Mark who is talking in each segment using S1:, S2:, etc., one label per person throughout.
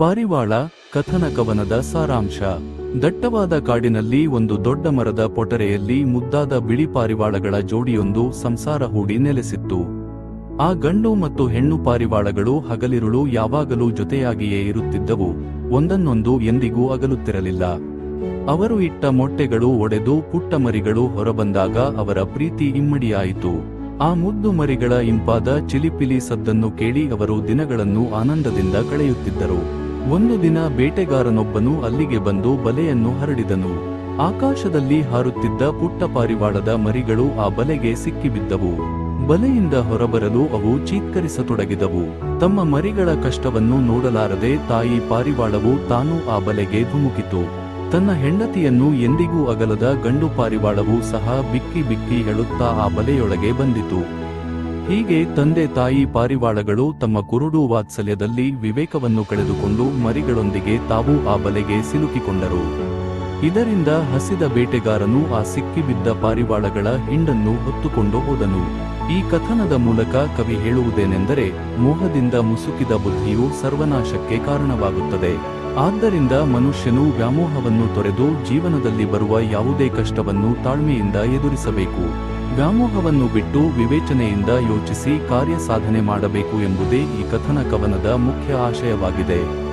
S1: ಪಾರಿವಾಳ ಕಥನ ಕವನದ ಸಾರಾಂಶ. ದಟ್ಟವಾದ ಕಾಡಿನಲ್ಲಿ ಒಂದು ದೊಡ್ಡ ಮರದ ಪೊಟರೆಯಲ್ಲಿ ಮುದ್ದಾದ ಬಿಳಿ ಪಾರಿವಾಳಗಳ ಜೋಡಿಯೊಂದು ಸಂಸಾರ ಹೂಡಿ ನೆಲೆಸಿತ್ತು. ಆ ಗಂಡು ಮತ್ತು ಹೆಣ್ಣು ಪಾರಿವಾಳಗಳು ಹಗಲಿರುಳು ಯಾವಾಗಲೂ ಜೊತೆಯಾಗಿಯೇ ಇರುತ್ತಿದ್ದವು, ಒಂದನ್ನೊಂದು ಎಂದಿಗೂ ಅಗಲುತ್ತಿರಲಿಲ್ಲ. ಅವರು ಇಟ್ಟ ಮೊಟ್ಟೆಗಳು ಒಡೆದು ಪುಟ್ಟ ಮರಿಗಳು ಹೊರಬಂದಾಗ ಅವರ ಪ್ರೀತಿ ಇಮ್ಮಡಿಯಾಯಿತು. ಆ ಮುದ್ದು ಮರಿಗಳ ಇಂಪಾದ ಚಿಲಿಪಿಲಿ ಸದ್ದನ್ನು ಕೇಳಿ ಅವರು ದಿನಗಳನ್ನು ಆನಂದದಿಂದ ಕಳೆಯುತ್ತಿದ್ದರು. ಒಂದು ದಿನ ಬೇಟೆಗಾರನೊಬ್ಬನು ಅಲ್ಲಿಗೆ ಬಂದು ಬಲೆಯನ್ನು ಹರಡಿದನು. ಆಕಾಶದಲ್ಲಿ ಹಾರುತ್ತಿದ್ದ ಪುಟ್ಟ ಪಾರಿವಾಳದ ಮರಿಗಳು ಆ ಬಲೆಗೆ ಸಿಕ್ಕಿಬಿದ್ದವು. ಬಲೆಯಿಂದ ಹೊರಬರಲು ಅವು ಚೀತ್ಕರಿಸತೊಡಗಿದವು. ತಮ್ಮ ಮರಿಗಳ ಕಷ್ಟವನ್ನು ನೋಡಲಾರದೆ ತಾಯಿ ಪಾರಿವಾಳವು ತಾನು ಆ ಬಲೆಗೆ ಧುಮುಕಿತು. ತನ್ನ ಹೆಂಡತಿಯನ್ನು ಎಂದಿಗೂ ಅಗಲದ ಗಂಡು ಪಾರಿವಾಳವು ಸಹ ಬಿಕ್ಕಿ ಬಿಕ್ಕಿ ಹೇಳುತ್ತಾ ಆ ಬಲೆಯೊಳಗೆ ಬಂದಿತು. ಹೀಗೆ ತಂದೆ ತಾಯಿ ಪಾರಿವಾಳಗಳು ತಮ್ಮ ಕುರುಡು ವಾತ್ಸಲ್ಯದಲ್ಲಿ ವಿವೇಕವನ್ನು ಕಳೆದುಕೊಂಡು ಮರಿಗಳೊಂದಿಗೆ ತಾವು ಆ ಬಲೆಗೆ ಸಿಲುಕಿಕೊಂಡರು. ಇದರಿಂದ ಹಸಿದ ಬೇಟೆಗಾರನು ಆ ಸಿಕ್ಕಿಬಿದ್ದ ಪಾರಿವಾಳಗಳ ಹಿಂಡನ್ನು ಹೊತ್ತುಕೊಂಡು ಹೋದನು. ಈ ಕಥನದ ಮೂಲಕ ಕವಿ ಹೇಳುವುದೇನೆಂದರೆ, ಮೋಹದಿಂದ ಮುಸುಕಿದ ಬುದ್ಧಿಯು ಸರ್ವನಾಶಕ್ಕೆ ಕಾರಣವಾಗುತ್ತದೆ. ಆದ್ದರಿಂದ ಮನುಷ್ಯನು ವ್ಯಾಮೋಹವನ್ನು ತೊರೆದು ಜೀವನದಲ್ಲಿ ಬರುವ ಯಾವುದೇ ಕಷ್ಟವನ್ನು ತಾಳ್ಮೆಯಿಂದ ಎದುರಿಸಬೇಕು. ವ್ಯಾಮೋಹವನ್ನು ಬಿಟ್ಟು ವಿವೇಚನೆಯಿಂದ ಯೋಚಿಸಿ ಕಾರ್ಯ ಸಾಧನೆ ಮಾಡಬೇಕು ಎಂಬುದೇ ಈ ಕಥನ ಕವನದ ಮುಖ್ಯ ಆಶಯವಾಗಿದೆ.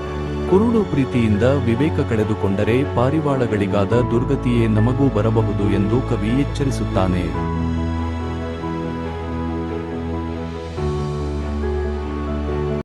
S1: ಕುರುಡು ಪ್ರೀತಿಯಿಂದ ವಿವೇಕ ಕಳೆದುಕೊಂಡರೆ ಪಾರಿವಾಳಗಳಿಗಾದ ದುರ್ಗತಿಯೇ ನಮಗೂ ಬರಬಹುದು ಎಂದು ಕವಿ ಎಚ್ಚರಿಸುತ್ತಾನೆ.